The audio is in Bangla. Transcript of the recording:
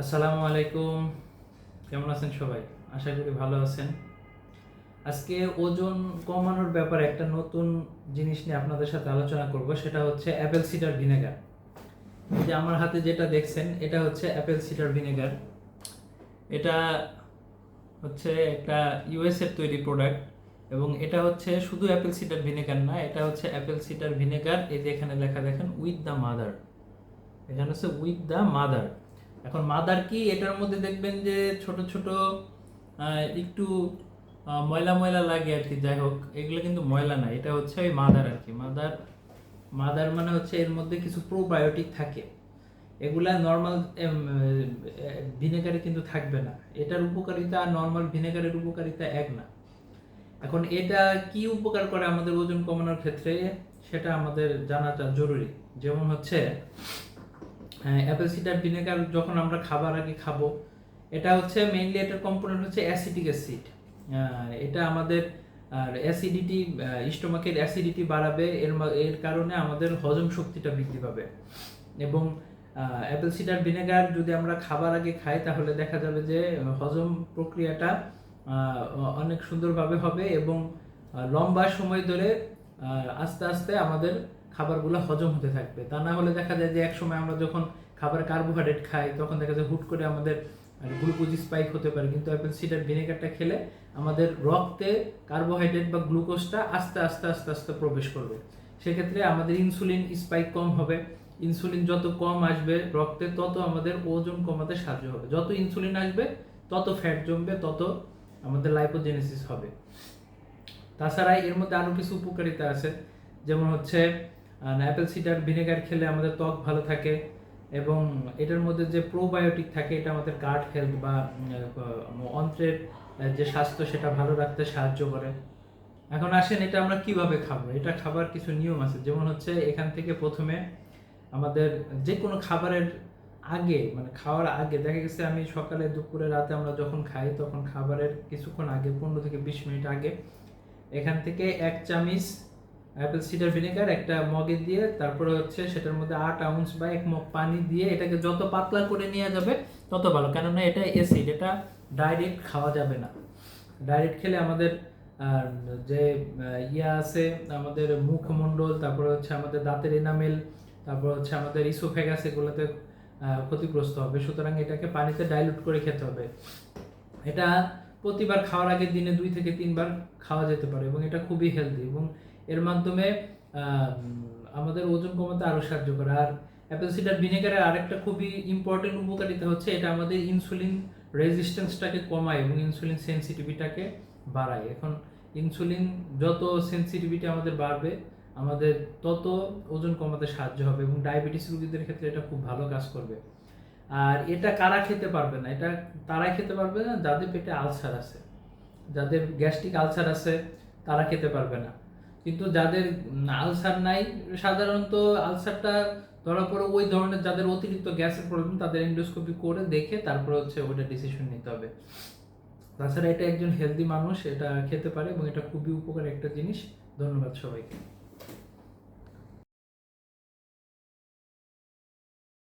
আসসালামু আলাইকুম। কেমন আছেন সবাই? আশা করি ভালো আছেন। আজকে ওজন কমানোর ব্যাপারে একটা নতুন জিনিস নিয়ে আপনাদের সাথে আলোচনা করব, সেটা হচ্ছে অ্যাপেল সিডার ভিনেগার। যে আমার হাতে যেটা দেখছেন, এটা হচ্ছে অ্যাপেল সিডার ভিনেগার। এটা হচ্ছে একটা ইউএস এর তৈরি প্রোডাক্ট এবং এটা হচ্ছে শুধু অ্যাপেল সিডার ভিনেগার না, এটা হচ্ছে অ্যাপেল সিডার ভিনেগার। এই যে এখানে লেখা দেখেন উইথ দ্য মাদার এখানে হচ্ছে উইথ দ্য মাদার এখন মাদার কি? এটার মধ্যে দেখবেন যে ছোট ছোট একটু ময়লা ময়লা লাগে আর কি, যাই হোক, এগুলো কিন্তু ময়লা না, এটা হচ্ছে ওই মাদার আর কি। মাদার মাদার মানে হচ্ছে এর মধ্যে কিছু প্রোবায়োটিক থাকে। এগুলা নর্মাল ভিনেগারে কিন্তু থাকবে না। এটার উপকারিতা আর নর্মাল ভিনেগারের উপকারিতা এক না। এখন এটা কি উপকার করে আমাদের ওজন কমানোর ক্ষেত্রে? সেটা আমাদের জানাটা জরুরি। যেমন হচ্ছে অ্যাপেল সিডার ভিনেগার যখন আমরা খাবার আগে খাব, এটা হচ্ছে মেইনলি এটার কম্পোনেন্ট হচ্ছে অ্যাসিটিক অ্যাসিড এটা আমাদের, আর অ্যাসিডিটি স্টোমাকের অ্যাসিডিটি বাড়াবে, এর এর কারণে আমাদের হজম শক্তিটা বৃদ্ধি পাবে। এবং অ্যাপেল সিডার ভিনেগার যদি আমরা খাবার আগে খাই, তাহলে দেখা যাবে যে, হজম প্রক্রিয়াটা অনেক সুন্দরভাবে হবে এবং লম্বা সময় ধরে আস্তে আস্তে আমাদের খাবারগুলো হজম হতে থাকবে। তা না হলে দেখা যায় যে এক সময় আমরা যখন খাবার কার্বোহাইড্রেট খাই, তখন দেখা যায় হুট করে আমাদের গ্লুকোজ স্পাইক হতে পারে। কিন্তু অ্যাপেল সিডার ভিনেগারটা খেলে আমাদের রক্তে কার্বোহাইড্রেট বা গ্লুকোজটা আস্তে আস্তে আস্তে আস্তে প্রবেশ করবে। সেক্ষেত্রে আমাদের ইনসুলিন স্পাইক কম হবে। ইনসুলিন যত কম আসবে রক্তে, তত আমাদের ওজন কমাতে সাহায্য হবে। যত ইনসুলিন আসবে, তত ফ্যাট জমবে, তত আমাদের লাইপোজেনেসিস হবে। তাছাড়া এর মধ্যে আরও কিছু উপকারিতা আছে। যেমন হচ্ছে অ্যাপেল সিডার ভিনেগার খেলে আমাদের ত্বক ভালো থাকে এবং এটার মধ্যে যে প্রোবায়োটিক থাকে, এটা আমাদের গাট হেলথ বা অন্ত্রের যে স্বাস্থ্য, সেটা ভালো রাখতে সাহায্য করে। এখন আসেন এটা আমরা কীভাবে খাব? এটা খাবার কিছু নিয়ম আছে। যেমন হচ্ছে এখান থেকে প্রথমে আমাদের যে কোনো খাবারের আগে মানে খাওয়ার আগে, দেখা গেছে আমি সকালে দুপুরে রাতে আমরা যখন খাই, তখন খাবারের কিছুক্ষণ আগে, পনেরো থেকে বিশ মিনিট আগে, এখান থেকে এক চামিচ অ্যাপেল সিডার ভিনেগার, একটা মগে দিয়ে, তারপরে হচ্ছে সেটার মধ্যে আট আউন্স বা এক মগ পানি দিয়ে এটাকে যত পাতলা করে নেওয়া যাবে, তত ভালো। কেননা এটা অ্যাসিড এটা ডাইরেক্ট খাওয়া যাবে না। ডাইরেক্ট খেলে আমাদের যে ইয়া আছে, আমাদের মুখমণ্ডল, তারপরে হচ্ছে আমাদের দাঁতের এনামেল তারপর হচ্ছে আমাদের ইসোফেগাস এগুলোতে ক্ষতিগ্রস্ত হবে। সুতরাং এটাকে পানিতে ডাইলুট করে খেতে হবে। এটা প্রতিবার খাওয়ার আগে দিনে দুই থেকে তিনবার খাওয়া যেতে পারে এবং এটা খুবই হেলদি এবং এর মাধ্যমে আমাদের ওজন কমাতে আরও সাহায্য করে। আর অ্যাপেল সিডার ভিনেগারের আরেকটা খুবই ইম্পর্টেন্ট উপকারিতা হচ্ছে এটা আমাদের ইনসুলিন রেজিস্ট্যান্সটাকে কমায় এবং ইনসুলিন সেন্সিটিভিটাকে বাড়ায়। এখন ইনসুলিন যত সেন্সিটিভিটি আমাদের বাড়বে, আমাদের তত ওজন কমাতে সাহায্য হবে এবং ডায়াবেটিস রোগীদের ক্ষেত্রে এটা খুব ভালো কাজ করবে। আর এটা কারা খেতে পারবে না? এটা তারাই খেতে পারবে না? যাদের পেটে আলসার আছে, যাদের গ্যাস্ট্রিক আলসার আছে, তারা খেতে পারবে না। কিন্তু যাদের আলসার নাই, সাধারণত আলসারটা ধরা পড়ে ওই ধরনের যাদের অতিরিক্ত গ্যাসের প্রবলেম, তাদের এন্ডোস্কোপি করে দেখে তারপরে হচ্ছে ওটা ডিসিশন নিতে হবে। তাছাড়া এটা একজন হেলদি মানুষ, এটা খেতে পারে এবং এটা খুবই উপকার একটা জিনিস। ধন্যবাদ সবাইকে।